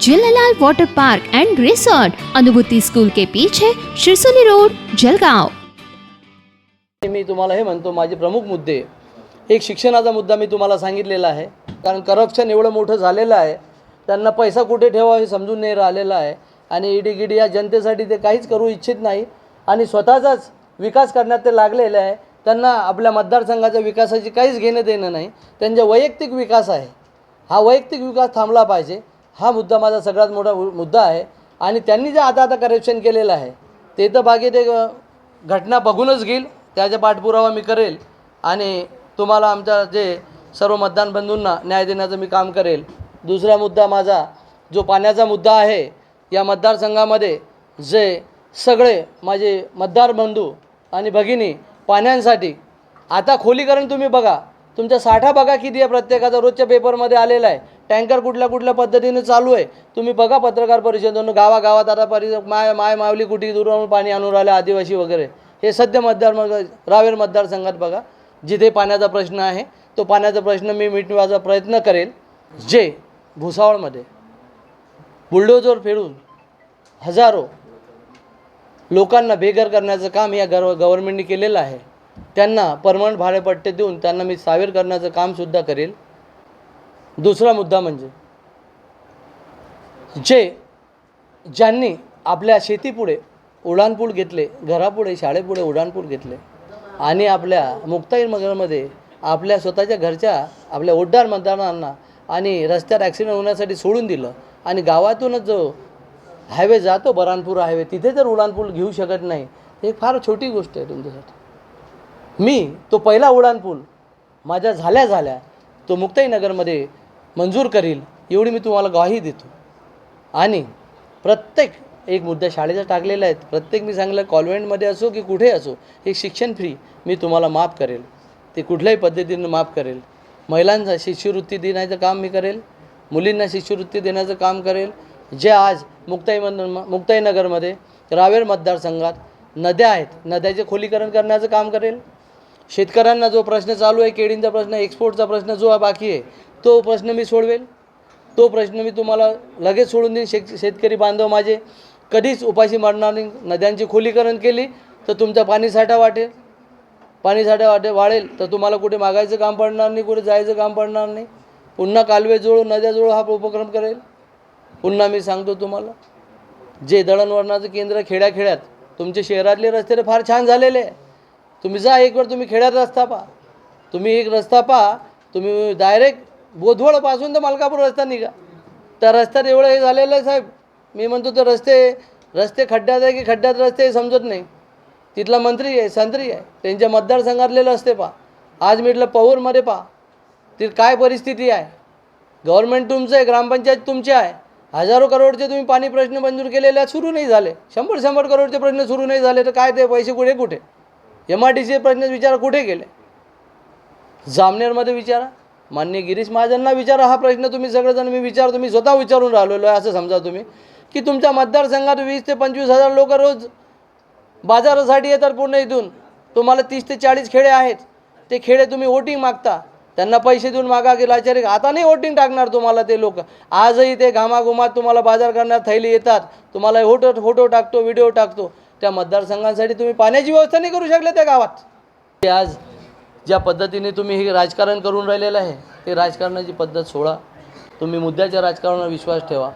Jhulelal water park and resort Anubhuti school के पीछे Shirsoli road Jalgaon मी तुम्हाला हे म्हणतो माझे प्रमुख मुद्दे. एक शिक्षणाचा मुद्दा मी तुम्हाला सांगितलेला आहे. कारण करप्शन एवढं मोठं झालेलं आहे. त्यांना पैसा कुठे ठेवा हे समजून नाही राहिलेलं आहे. आणि ईडी गिडी या जनतेसाठी ते काहीच करू इच्छित नाही. आणि स्वतःचाच विकास करण्यात ते लागलेले आहे. त्यांना आपल्या मतदारसंघाच्या विकासाची काहीच घेणं देणं नाही. त्यांचा वैयक्तिक विकास आहे. हा वैयक्तिक विकास थांबला पाहिजे. हा मुद्दा माझा सगळ्यात मोठा मुद्दा आहे. आणि त्यांनी जे आता आता करप्शन केलेलं आहे ते तर बाकी ते घटना बघूनच घेईल. त्याचा पाठपुरावा मी करेल. आणि तुम्हाला आमच्या जे सर्व मतदान बंधूंना न्याय देण्याचं मी काम करेल. दुसरा मुद्दा माझा जो पाण्याचा मुद्दा आहे या मतदारसंघामध्ये जे सगळे माझे मतदार बंधू आणि भगिनी पाण्यांसाठी आता खोलीकरण तुम्ही बघा. तुमचा साठा बघा किती आहे प्रत्येकाचा. रोजच्या पेपरमध्ये आलेला आहे. टँकर कुठल्या कुठल्या पद्धतीने चालू आहे. तुम्ही बघा पत्रकार परिषदेतून गावागावात आता परि माय माय मावली कुठे दुरून पाणी आणून राहिले आदिवासी वगैरे. हे सध्या मतदार मग रावेर मतदारसंघात बघा. जिथे पाण्याचा प्रश्न आहे तो पाण्याचा प्रश्न मी मिटवायचा प्रयत्न करेल. जे भुसावळमध्ये बुलडोजर फेडून हजारो लोकांना बेघर करण्याचं काम या गव गव्हर्मेंटने केलेलं आहे. त्यांना परमनंट भाडेपट्टे देऊन त्यांना मी सावीर करण्याचं कामसुद्धा करेल. दुसरा मुद्दा म्हणजे जे ज्यांनी आपल्या शेतीपुढे उड्डाणपूल घेतले घरापुढे शाळेपुढे उड्डाणपूल घेतले आणि आपल्या मुक्ताई नगरमध्ये आपल्या स्वतःच्या घरच्या आपल्या ओड्डार मतदारांना आणि रस्त्यावर ॲक्सिडेंट होण्यासाठी सोडून दिलं आणि गावातूनच जो हायवे जातो बरानपूर हायवे तिथे जर उड्डाणपूल घेऊ शकत नाही हे एक फार छोटी गोष्ट आहे तुमच्यासाठी. मी तो पहिला उड्डाणपूल माझ्या झाल्या झाल्या तो मुक्ताईनगरमध्ये मंजूर करील एवढी मी तुम्हाला ग्वाही देतो. आणि प्रत्येक एक मुद्दा शाळेचा टाकलेला आहे प्रत्येक मी सांगलं कॉन्व्हेंटमध्ये असो की कुठे असो एक शिक्षण फ्री मी तुम्हाला माफ करेल. ते कुठल्याही पद्धतीनं माफ करेल. महिलांचा शिष्यवृत्ती देण्याचं काम मी करेल मुलींना शिष्यवृत्ती देण्याचं काम करेल. जे आज मुक्ताई मुक्ताईनगरमध्ये रावेर मतदारसंघात नद्या आहेत नद्याचे खोलीकरण करण्याचं काम करेल. शेतकऱ्यांना जो प्रश्न चालू आहे केळींचा प्रश्न एक्सपोर्टचा प्रश्न जो बाकी आहे तो प्रश्न मी सोडवेल. तो प्रश्न मी तुम्हाला लगेच सोडून देईन. शेत शेतकरी बांधव माझे कधीच उपाशी मरणार नाही. नद्यांची खोलीकरण केली तर तुमचा पाणीसाठा वाटेल. पाणीसाठा वाटे वाढेल तर तुम्हाला कुठे मागायचं काम पडणार नाही कुठे जायचं काम पडणार नाही. पुन्हा कालवे जोडू नद्या हा उपक्रम करेल. पुन्हा मी सांगतो तुम्हाला जे दळणवळणाचं केंद्र खेड्याखेड्यात तुमचे शहरातले रस्ते तर फार छान झालेले आहे. तुम्ही जा एक वेळ तुम्ही खेड्यात रस्ता पहा. तुम्ही एक रस्ता पहा तुम्ही डायरेक्ट बोधवळपासून तर मलकापूर रस्ता निघा. त्या रस्त्यात एवढं हे झालेलं आहे साहेब. मी म्हणतो तर रस्ते रस्ते खड्ड्यात आहे की खड्ड्यात रस्ते हे समजत नाही. तिथला मंत्री आहे संत्री आहे. त्यांच्या मतदारसंघातले रस्ते पहा. आज मिटलं पौरमध्ये पहा. ती काय परिस्थिती आहे? गव्हर्नमेंट तुमचं आहे ग्रामपंचायत तुमची आहे. हजारो करोडचे तुम्ही पाणी प्रश्न मंजूर केलेले सुरू नाही झाले. शंभर शंभर करोडचे प्रश्न सुरू नाही झाले तर काय ते पैसे कुठे कुठे? एम आर डी सीचे प्रश्न विचारा कुठे गेले? जामनेरमध्ये विचारा. मान्य गिरीश महाजनना विचारा हा प्रश्न तुम्ही सगळेजण मी विचारतो मी स्वतः विचारून राहिलेलो आहे असं समजा तुम्ही. की तुमच्या मतदारसंघात वीस ते पंचवीस हजार लोक रोज बाजारासाठी येतात पूर्ण इथून. तुम्हाला तीस ते चाळीस खेडे आहेत. ते खेडे तुम्ही वोटिंग मागता. त्यांना पैसे देऊन मागा की लाचारी. आता नाही वोटिंग टाकणार तुम्हाला ते लोक. आजही ते घामाघुमात तुम्हाला बाजार करण्यात थैली येतात. तुम्हाला फोटो फोटो टाकतो व्हिडिओ टाकतो. त्या मतदारसंघांसाठी तुम्ही पाण्याची व्यवस्था नाही करू शकले त्या गावात. ते आज ज्या पद्धतीने तुम्ही हे राजकारण करून राहिलेलं आहे ते राजकारणाची पद्धत सोडा. तुम्ही मुद्द्याच्या राजकारणावर विश्वास ठेवा.